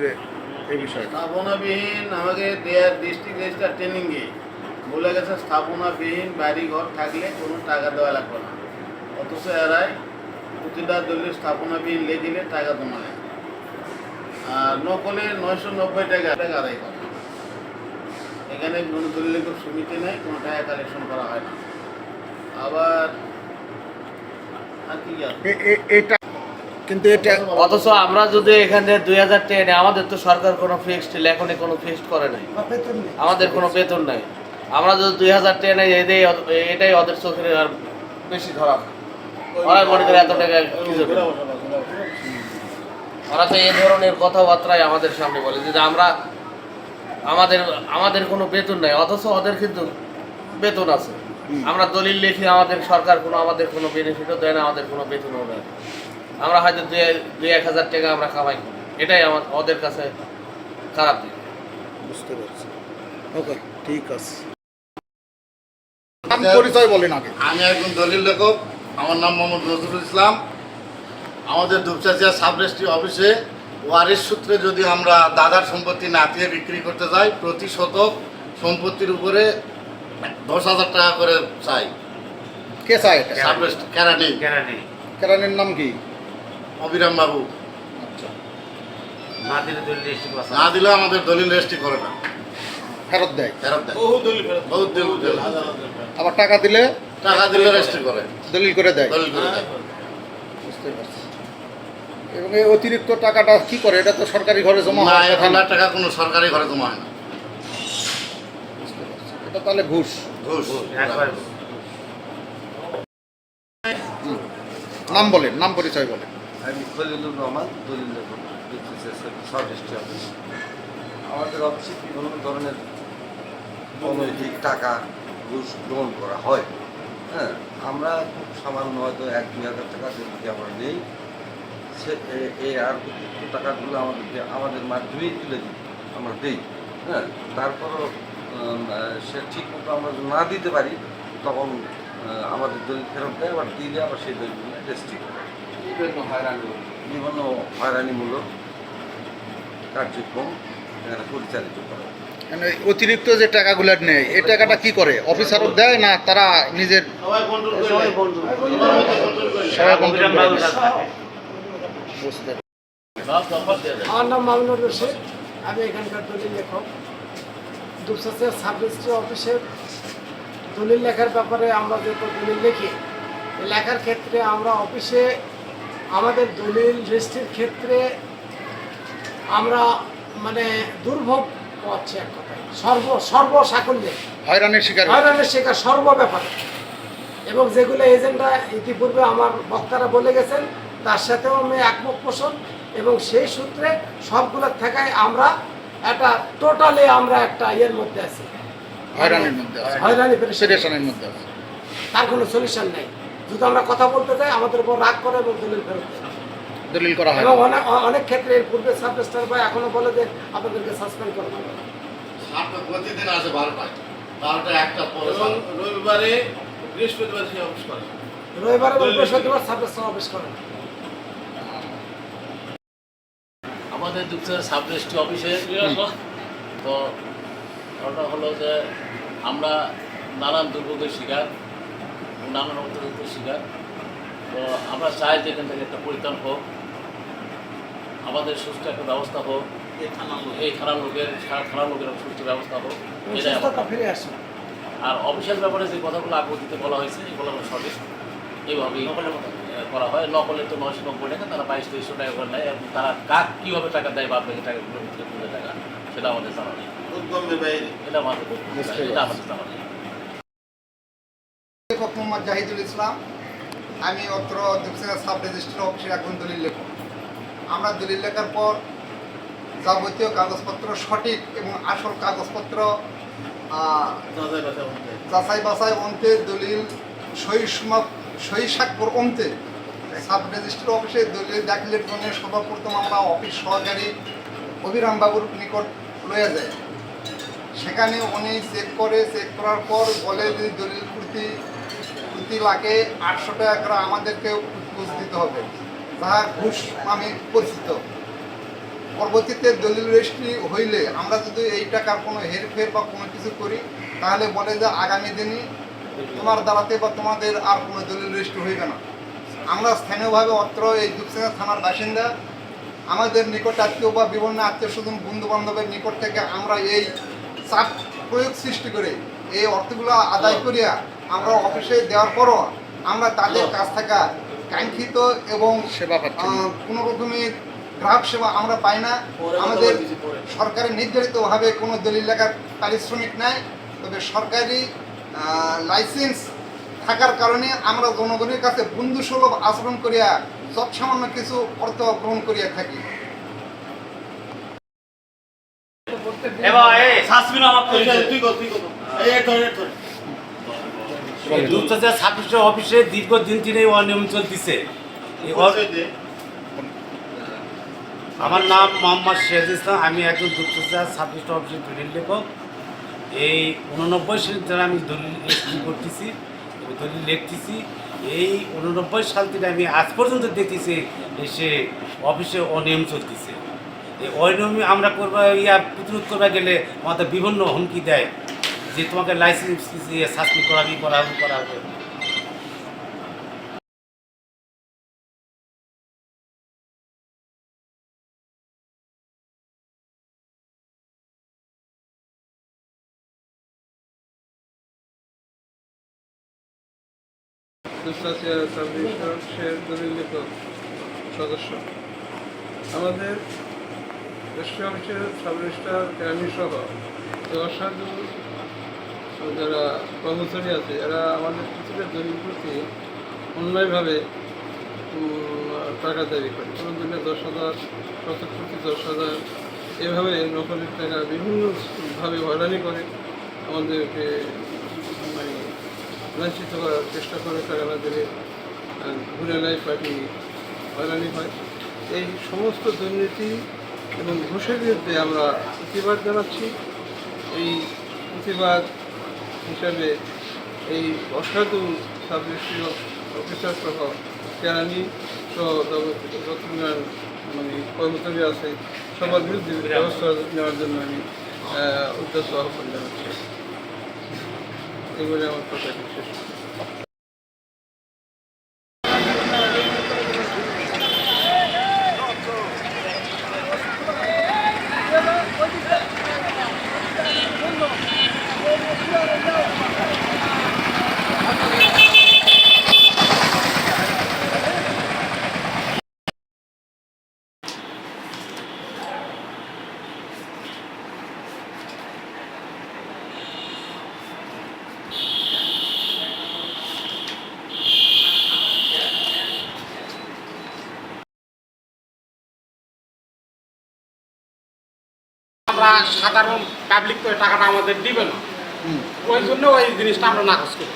যে এই বিষয়টা। স্থাপনাবিহীন আমাকে দেয়ার ডিস্ট্রিক্ট রেজিস্টার ট্রেনিংয়ে। বলে গেছে স্থাপনাবিহীন বাড়ি ঘর থাকলে কোনো টাকা দেওয়া লাগবে না। অথচ এরাই প্রতিটা দলীয় স্থাপনাবিহীন লেগিলে টাকা জমা নেয়। আর নকলে নয়শো নব্বই টাকা টাকা আদায় করে। এখানে কোনো দলীয় সমিতি নেই কোনো টাকা কালেকশন করা হয় না। আবার আর কি এটা কিন্তু এটা অথচ আমরা যদি এখানে দুই হাজার টেনে আমাদের তো সরকার কোনো ফিক্সড এখনই কোনো ফিক্সড করে নাই। আমাদের কোনো বেতন নাই। আমরা যদি দুই হাজার টেনে এটাই এটাই ওদের চোখের আর বেশি ধরা মনে করে এত টাকা? ওরা তো এই ধরনের কথাবার্তাই আমাদের সামনে বলে যে আমরা আমাদের আমাদের কোনো বেতন নাই অথচ ওদের কিন্তু বেতন আছে। আমরা দলিল লিখি আমাদের সরকার কোনো আমাদের কোনো বেনিফিটও দেয় না আমাদের কোনো বেতনও দেয় না। আমরা হয়তো দুই দুই এক হাজার টাকা আমরা কামাই করি। এটাই আমার ওদের কাছে খারাপ দিক। বুঝতে পারছি। ওকে ঠিক আছে। পরিচয় বলেন আগে। আমি একজন দলিল লেখক। আমার নাম মোহাম্মদ নজরুল ইসলাম। আমাদের ধূপচাচিয়া সাব রেজিস্ট্রি অফিসে ওয়ারিশ সূত্রে যদি আমরা দাদার সম্পত্তি নাতিয়ে বিক্রি করতে যাই প্রতি শতক সম্পত্তির উপরে দশ হাজার টাকা করে চাই। কে চাই এটা? সাব রেজিস্ট্রি কেরানি কেরানির নাম কি? অবিরাম বাবু আচ্ছা। না দিলে আমাদের দলিল রেজিস্ট্রি করে না। ফেরত দেয়। ফেরত দেয়। বহু দলিল বহুত দলিল আবার টাকা দিলে? টাকা দিলে রেজিস্ট্রি করে। দলিল করে দেয়। দলিল করে দেয়। বুঝতে পারছি। এবং এই অতিরিক্ত টাকাটা কি করে? এটা তো সরকারি ঘরে জমা হয় এখন আর টাকা কোনো সরকারি ঘরে জমা হয় না। এটা তাহলে ঘুষ। ঘুষ। হুম। নাম বলেন নাম পরিচয় বলেন। আমি খলিলুর রহমান দলিল লেখক সাব অফিস আমাদের অফিসে বিভিন্ন ধরনের অনৈতিক টাকা ঘুষ গ্রহণ করা হয়? হ্যাঁ আমরা খুব সামান্য হয়তো এক, দুই হাজার টাকা যদি আমরা নেই, সে এই আর অতিরিক্ত টাকাগুলো আমাদের আমাদের মাধ্যমেই তুলে দিই, আমরা দিই। হ্যাঁ তারপরও সে ঠিক মতো আমরা না দিতে পারি, তখন আমাদের দলিল ফেরত দেয়, আবার দিলে আবার সেই দলিলগুলো রেজিস্ট্রি করে। বিভিন্ন হয়রানি বিভিন্ন হয়রানিমূলক কার্যক্রম এখানে পরিচালিত করে মানে অতিরিক্ত যে টাকাগুলো নেয় এই টাকাটা কি করে? অফিসারও দেয় না তারা নিজের। আমার নাম মামুনুর রশিদ। আমি এখানকার দলিল লেখক। দুপসাচিয়া সাব রেজিস্ট্রি অফিসের দলিল লেখার ব্যাপারে আমরা যত দলিল লিখি লেখার ক্ষেত্রে আমরা অফিসে আমাদের দলিল রেজিস্ট্রির ক্ষেত্রে আমরা মানে দুর্ভোগ পাচ্ছি এক কথায়। সর্ব সর্ব সাকল্যে হয়রানির শিকার হয়রানের শিকার সর্ব ব্যাপারে। এবং যেগুলো এজেন্ডা ইতিপূর্বে আমার বক্তারা বলে গেছেন তার সাথেও আমি একমত পোষণ এবং সেই সূত্রে সবগুলোর থাকায় আমরা একটা টোটালি আমরা একটা ইয়ের মধ্যে আছি। হয়রানির মধ্যে হয়রানি তার কোনো সলিউশন নেই। যদি আমরা কথা বলতে যাই আমাদের উপর রাগ করে এবং দলিল ফেরত দলিল করা হয় এবং অনেক অনেক ক্ষেত্রে এর পূর্বে সাব রেজিস্ট্রার ভাই এখনও বলে যে আপনাদেরকে সাসপেন্ড করে সাতটা প্রতিদিন আসে বারোটায়। বারোটা একটা পরে রবিবারে বৃহস্পতিবার সে অফিস করে। রবিবার এবং বৃহস্পতিবার সাব অফিস করেন আমাদের দুপুরের সাব অফিসে তো ওটা হলো যে আমরা নানান দুর্ভোগের শিকার নানান শিকার তো আমরা চাই যে এখান থেকে একটা পরিত্রাণ হোক। আমাদের সুস্থ একটা ব্যবস্থা হোক। এই থানার লোকের সারা থানার লোকের সুস্থ ব্যবস্থা হোক। এটাই আর অফিসিয়াল ব্যাপারে যে কথাগুলো আগতিতে বলা হয়েছে এগুলো সঠিক। এইভাবেই করা হয়। নকলে তো নয়শো নব্বই টাকা তারা বাইশ তেইশশো টাকা করে নেয়। এবং তারা কাক কীভাবে টাকা দেয় বা টাকাগুলো টাকা সেটা আমাদের জানা নেই। এটা আমাদের এটা আমাদের জানা নেই। মোহাম্মদ জাহিদুল ইসলাম। আমি অত্র দুপসেনা সাব রেজিস্ট্রি অফিসের একজন দলিল লেখক। আমরা দলিল লেখার পর যাবতীয় কাগজপত্র, সঠিক এবং আসল কাগজপত্র যাচাই বাছাই অন্তে দলিল সই সমাপ সই স্বাক্ষর অন্তে সাব রেজিস্ট্রি অফিসে দলিল দাখিলের জন্য সর্বপ্রথম আমরা অফিস সহকারী অভিরাম বাবুর নিকট লয়ে যাই। সেখানে উনি চেক করে চেক করার পর বলে যে দলিল প্রতি প্রতি লাখে আটশো টাকা করে আমাদেরকে ঘুষ দিতে হবে, যাহা ঘুষ নামে পরিচিত। পরবর্তীতে দলিল রেজিস্ট্রি হইলে আমরা যদি এই টাকার কোনো হেরফের বা কোনো কিছু করি, তাহলে বলে যে আগামী দিনে তোমার দ্বারাতে বা তোমাদের আর কোনো দলিল রেজিস্ট্রি হইবে না। আমরা স্থানীয়ভাবে অত্র এই দুপসেনা থানার বাসিন্দা, আমাদের নিকট আত্মীয় বা বিভিন্ন আত্মীয় স্বজন বন্ধু বান্ধবের নিকট থেকে আমরা এই চাপ প্রয়োগ সৃষ্টি করে এই অর্থগুলো আদায় করিয়া আমরা অফিসে দেওয়ার পরও আমরা তাদের কাছ থেকে কাঙ্ক্ষিত এবং কোনো রকমের গ্রাহক সেবা আমরা পাই না। আমাদের সরকারের নির্ধারিতভাবে কোনো দলিল লেখার পারিশ্রমিক নাই। তবে সরকারি লাইসেন্স থাকার কারণে আমরা জনগণের কাছে বন্ধু সুলভ আচরণ করিয়া সব সামান্য কিছু অর্থ গ্রহণ করিয়া থাকি। তুই কর তুই কর এই ধরে ধরে দুধচাষের ছাব্বিশ অফিসে দীর্ঘদিন তিনি অনিয়ম চলতেছে। আমার নাম মোহাম্মদ শেখ ইসলাম আমি একজন দুধচাষের ছাব্বিশ অফিসের দলিল লেখক। এই উননব্বই সাল থেকে আমি দলিল করতেছি দলিল লিখতেছি। এই উননব্বই সাল থেকে আমি আজ পর্যন্ত দেখতেছি এসে অফিসে অনিয়ম চলতেছে। এই অনিয়ম আমরা করবা ইয়া প্রতিরোধ করবা গেলে আমাদের বিভিন্ন হুমকি দেয়। যে তোমাকে লাইসেন্স দিয়ে শাস্তি করাবি করাবি, করাবে। সদস্য। আমাদের সাব রেজিস্ট্রার কেরানি সহ অসাধু যারা কর্মচারী আছে, এরা আমাদের কিছুটা দলিল প্রতি অন্যায়ভাবে টাকা দাবি করে। কোনো দিনে দশ হাজার শতক প্রতি দশ হাজার, এভাবে নকলের টাকা বিভিন্নভাবে হয়রানি করে। আমাদেরকে মানে লাঞ্ছিত করার চেষ্টা করে টাকা না দিলে ঘুরে নেয় পার্টি হয়রানি হয়। এই সমস্ত দুর্নীতি এবং ঘুষের বিরুদ্ধে আমরা প্রতিবাদ জানাচ্ছি। এই প্রতিবাদ হিসাবে এই অসাধু সাবজেক্টীয় অফিসার সহ কেরানি সহ যত মানে কর্মচারী আছে সবার বিরুদ্ধে ব্যবস্থা নেওয়ার জন্য আমি উদ্দেশ্য আহ্বান জানাচ্ছি। এগুলি আমার কথা শেষ। আমরা সাধারণ পাবলিক করে টাকাটা আমাদের দিবে না। ওই জন্য ওই জিনিসটা আমরা নাকচ করি।